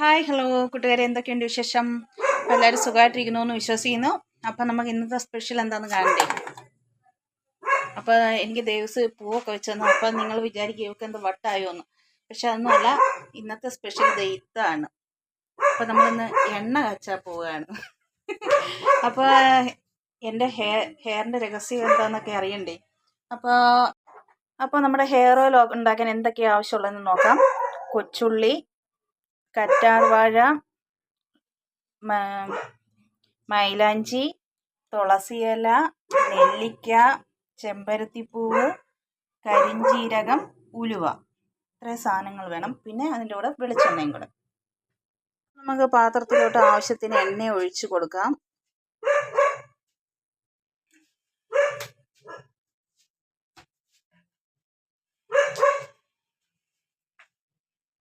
Hi hello കൂട്ടുകാരെ എന്തൊക്കെയുണ്ട് വിശേഷം? എല്ലാവരും സുഖമായിട്ടിരിക്കുന്നു എന്ന് വിശ്വസിക്കുന്നു. അപ്പം നമുക്ക് ഇന്നത്തെ സ്പെഷ്യൽ എന്താണെന്ന് കാണണ്ടേ? അപ്പോൾ എനിക്ക് ദേവസ് പൂവൊക്കെ വെച്ചെന്നു അപ്പം നിങ്ങൾ വിചാരിക്കും ഇവർക്ക് എന്ത് വട്ടായോ എന്ന്. പക്ഷെ അതൊന്നുമല്ല ഇന്നത്തെ സ്പെഷ്യൽ ദൈത്താണ് അപ്പം നമ്മളിന്ന് എണ്ണ കാച്ചാൻ പോവുകയാണ്. അപ്പോൾ എന്റെ ഹെയർ ഹെയറിന്റെ രഹസ്യം എന്താണെന്നൊക്കെ അറിയണ്ടേ? അപ്പോൾ അപ്പോൾ നമ്മുടെ ഹെയർ ഓയിൽ ഉണ്ടാക്കാൻ എന്തൊക്കെയാണ് ആവശ്യമുള്ളതെന്ന് നോക്കാം. കൊച്ചുള്ളി കറ്റാർവാഴ മൈലാഞ്ചി തുളസിയില നെല്ലിക്ക ചെമ്പരത്തിപ്പൂവ് കരിഞ്ജീരകം ഉലുവ. ഇത്രയും സാധനങ്ങൾ വേണം. പിന്നെ അതിന്റെ കൂടെ വെളിച്ചെണ്ണയും കൂടെ. നമുക്ക് പാത്രത്തിലോട്ട് ആവശ്യത്തിന് എണ്ണ ഒഴിച്ചു കൊടുക്കാം.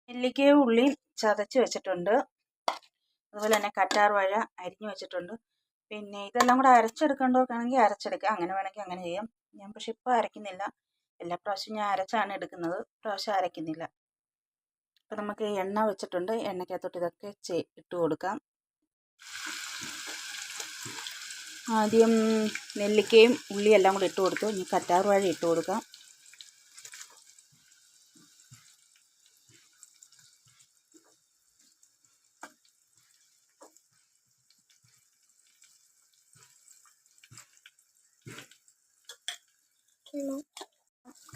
നെല്ലിക്കയും ഉള്ളിയും ചതച്ച് വെച്ചിട്ടുണ്ട്. അതുപോലെ തന്നെ കറ്റാർ വാഴ അരിഞ്ഞു വെച്ചിട്ടുണ്ട്. പിന്നെ ഇതെല്ലാം കൂടെ അരച്ചെടുക്കേണ്ടവർക്കാണെങ്കിൽ അരച്ചെടുക്കുക അരച്ചെടുക്കാം. അങ്ങനെ വേണമെങ്കിൽ അങ്ങനെ ചെയ്യാം. ഞാൻ പക്ഷെ ഇപ്പോൾ അരയ്ക്കുന്നില്ല. എല്ലാ പ്രാവശ്യവും ഞാൻ അരച്ചാണ് എടുക്കുന്നത്. പ്രാവശ്യം അരയ്ക്കുന്നില്ല. അപ്പോൾ നമുക്ക് എണ്ണ വെച്ചിട്ടുണ്ട്. എണ്ണയ്ക്കകത്തോട്ട് ഇതൊക്കെ ഇട്ട് കൊടുക്കാം. ആദ്യം നെല്ലിക്കയും ഉള്ളിയെല്ലാം കൂടി ഇട്ട് കൊടുത്തു. ഇനി കറ്റാർ വാഴ ഇട്ട് കൊടുക്കാം.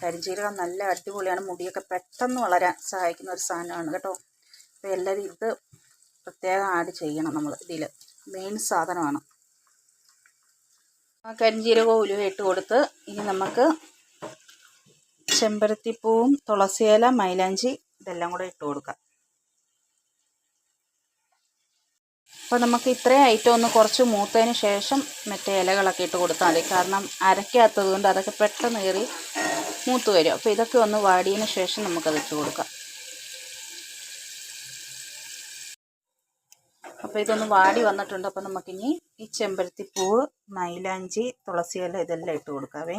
കരിഞ്ചീരകം നല്ല അടിപൊളിയാണ്. മുടിയൊക്കെ പെട്ടെന്ന് വളരാൻ സഹായിക്കുന്ന ഒരു സാധനമാണ് കേട്ടോ. അപ്പോൾ എല്ലാവരും ഇത് പ്രത്യേകം ആഡ് ചെയ്യണം നമ്മൾ ഇതിൽ മെയിൻ സാധനമാണ്. കരിഞ്ചീരകവും ഉലുവ ഇട്ട് കൊടുത്ത് ഇനി നമുക്ക് ചെമ്പരത്തിപ്പൂവും തുളസിയില മൈലാഞ്ചി ഇതെല്ലാം കൂടെ ഇട്ട് കൊടുക്കാം. അപ്പോൾ നമുക്ക് ഇത്രയും ഐറ്റം ഒന്ന് കുറച്ച് മൂത്തതിന് ശേഷം മറ്റേ ഇലകളൊക്കെ ഇട്ട് കൊടുത്താൽ മതി. കാരണം അരയ്ക്കാത്തത് കൊണ്ട് അതൊക്കെ പെട്ടെന്ന് കയറി മൂത്ത് വരും. അപ്പോൾ ഇതൊക്കെ ഒന്ന് വാടിയതിന് ശേഷം നമുക്കത് ഇട്ട് കൊടുക്കാം. അപ്പോൾ ഇതൊന്ന് വാടി വന്നിട്ടുണ്ട്. അപ്പോൾ നമുക്കിനി ഈ ചെമ്പരത്തിപ്പൂവ് മൈലാഞ്ചി തുളസിയില ഇതെല്ലാം ഇട്ട് കൊടുക്കാവേ.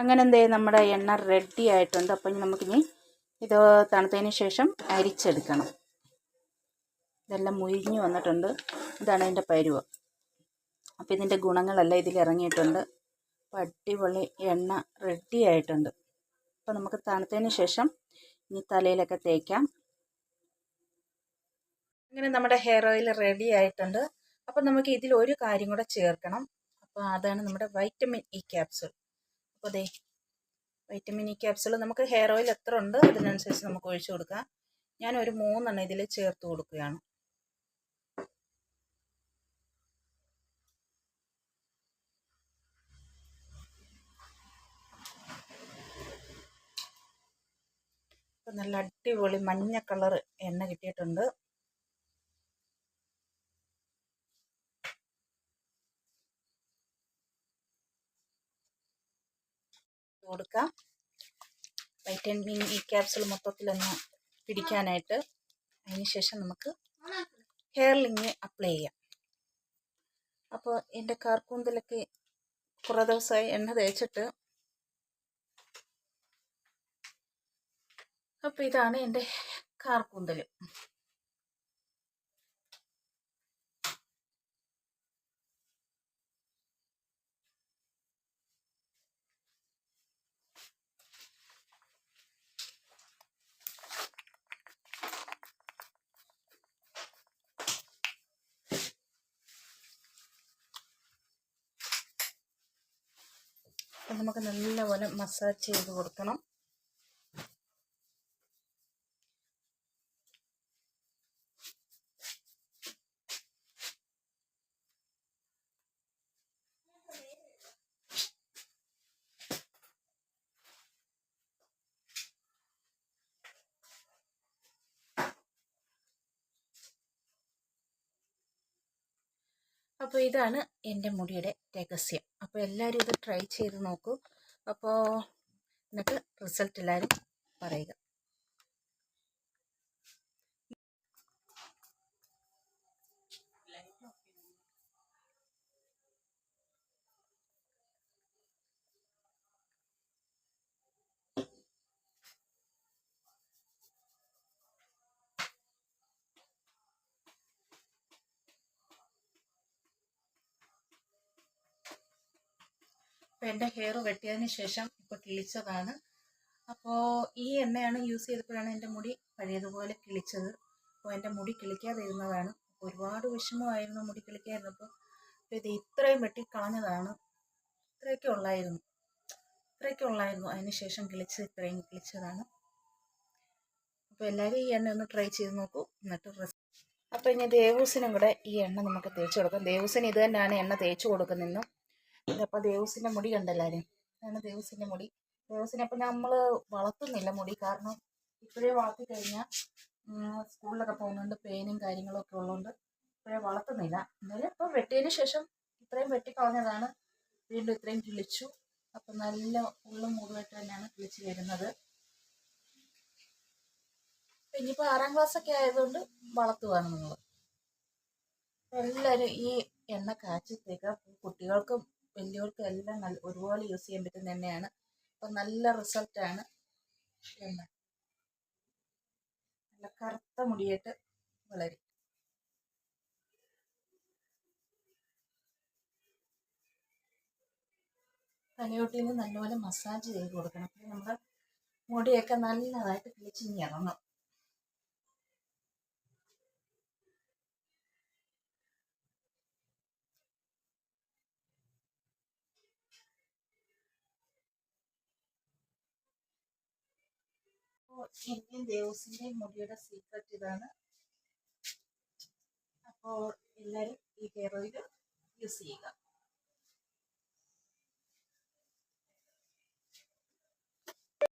അങ്ങനെ എന്തേ നമ്മുടെ എണ്ണ റെഡി ആയിട്ടുണ്ട്. അപ്പം നമുക്കിനി ഇത് തണുത്തതിന് ശേഷം അരിച്ചെടുക്കണം. ഇതെല്ലാം മുരിഞ്ഞു വന്നിട്ടുണ്ട്. ഇതാണ് ഇതിന്റെ പരുവ. അപ്പോൾ ഇതിന്റെ ഗുണങ്ങളെല്ലാം ഇതിൽ ഇറങ്ങിയിട്ടുണ്ട്. അപ്പോൾ അടിപൊളി എണ്ണ റെഡി ആയിട്ടുണ്ട്. അപ്പോൾ നമുക്ക് തണുത്തതിന് ശേഷം ഇനി തലയിലൊക്കെ തേക്കാം. അങ്ങനെ നമ്മുടെ ഹെയർ ഓയിൽ റെഡി ആയിട്ടുണ്ട്. അപ്പം നമുക്ക് ഇതിൽ ഒരു കാര്യം കൂടെ ചേർക്കണം. അപ്പോൾ അതാണ് നമ്മുടെ വൈറ്റമിൻ ഇ ക്യാപ്സൂൾ അപ്പോൾ അതെ വൈറ്റമിൻ ഇ ക്യാപ്സ്യൂൾ നമുക്ക് ഹെയർ ഓയിൽ എത്ര ഉണ്ട് അതിനനുസരിച്ച് നമുക്ക് ഒഴിച്ചു കൊടുക്കാം. ഞാൻ ഒരു മൂന്നെണ്ണം ഇതിൽ ചേർത്ത് കൊടുക്കുകയാണ്. നല്ല അടിപൊളി മഞ്ഞ കളർ എണ്ണ കിട്ടിയിട്ടുണ്ട്. കൊടുക്കാം. വൈറ്റമിൻ ഇ ക്യാപ്സുൾ മൊത്തത്തിലൊന്ന് പിടിക്കാനായിട്ട് അതിന് ശേഷം നമുക്ക് ഹെയർലിങ് അപ്ലൈ ചെയ്യാം. അപ്പോൾ എന്റെ കാർക്കൂന്തലൊക്കെ കുറേ ദിവസമായി എണ്ണ തേച്ചിട്ട് അപ്പോൾ ഇതാണ് എന്റെ കാർക്കൂന്തൽ നമുക്ക് നല്ലപോലെ മസാജ് ചെയ്ത് കൊടുക്കണം. അപ്പോൾ ഇതാണ് എന്റെ മുടിയുടെ രഹസ്യം. അപ്പോൾ എല്ലാവരും ഇത് ട്രൈ ചെയ്ത് നോക്കൂ. അപ്പോൾ എന്നിട്ട് റിസൾട്ട് എല്ലാവരും പറയുക. അപ്പോൾ എന്റെ ഹെയർ വെട്ടിയതിന് ശേഷം ഇപ്പോൾ കിളിച്ചതാണ്. അപ്പോൾ ഈ എണ്ണയാണ് യൂസ് ചെയ്തപ്പോഴാണ് എന്റെ മുടി പഴയതുപോലെ കിളിച്ചത്. അപ്പോൾ എന്റെ മുടി കിളിക്കാതിരുന്നതാണ്. അപ്പോൾ ഒരുപാട് വിഷമമായിരുന്നു മുടി കിളിക്കാതിരുന്നപ്പോൾ. ഇത് ഇത്രയും വെട്ടി കളഞ്ഞതാണ്. ഇത്രയൊക്കെ ഉള്ളായിരുന്നു. ഇത്രയൊക്കെ ഉള്ളായിരുന്നു. അതിന് ശേഷം കിളിച്ച് ഇത്രയും കിളിച്ചതാണ്. അപ്പോൾ എല്ലാവരും ഈ എണ്ണ ഒന്ന് ട്രൈ ചെയ്ത് നോക്കൂ. എന്നിട്ട് റിസൾട്ട് അപ്പോൾ ഇനി ദേവൂസിനും കൂടെ ഈ എണ്ണ നമുക്ക് തേച്ച് കൊടുക്കാം. ദേവൂസിന് ഇത് തന്നെയാണ് എണ്ണ തേച്ച് കൊടുക്കുന്നതെന്നും ഇതപ്പോൾ ദേവസിന്റെ മുടി കണ്ടല്ലാരും? ഇതാണ് ദേവസിന്റെ മുടി. ദേവസിനെ അപ്പം നമ്മൾ വളർത്തുന്നില്ല മുടി. കാരണം ഇപ്പോഴേ വളർത്തി കഴിഞ്ഞാൽ സ്കൂളിലൊക്കെ പോകുന്നുണ്ട് പെയിനും കാര്യങ്ങളൊക്കെ ഉള്ളതുകൊണ്ട് ഇപ്പോഴേ വളർത്തുന്നില്ല. എന്നാലും ഇപ്പോൾ വെട്ടിയതിന് ശേഷം ഇത്രയും വെട്ടിക്കളഞ്ഞതാണ് വീണ്ടും ഇത്രയും കിളിച്ചു. അപ്പം നല്ല ഉള്ള മുഴുവായിട്ട് തന്നെയാണ് കിളിച്ച് വരുന്നത്. ഇനിയിപ്പോൾ ആറാം ക്ലാസ് ഒക്കെ ആയതുകൊണ്ട് വളർത്തുകയാണ് നിങ്ങൾ എല്ലാവരും ഈ എണ്ണ കാച്ചി തേക്കുക കുട്ടികൾക്കും വലിയവർക്കും എല്ലാം നല്ല ഒരുപോലെ യൂസ് ചെയ്യാൻ പറ്റുന്ന എണ്ണയാണ് അപ്പം നല്ല റിസൾട്ടാണ് എണ്ണ നല്ല കറുത്ത മുടിയായിട്ട് വളരും. തലയോട്ടിൽ നല്ലപോലെ മസാജ് ചെയ്ത് കൊടുക്കണം. അപ്പം നമ്മുടെ മുടിയൊക്കെ നല്ലതായിട്ട് കിളിച്ചിങ്ങി ഇറങ്ങും. അപ്പോൾ എന്റെയും ദേവസിന്റെയും മുടിയുടെ സീക്രട്ട് ഇതാണ്. അപ്പോൾ എല്ലാവരും ഈ ഹെയർ ഓയിൽ യൂസ് ചെയ്യുക.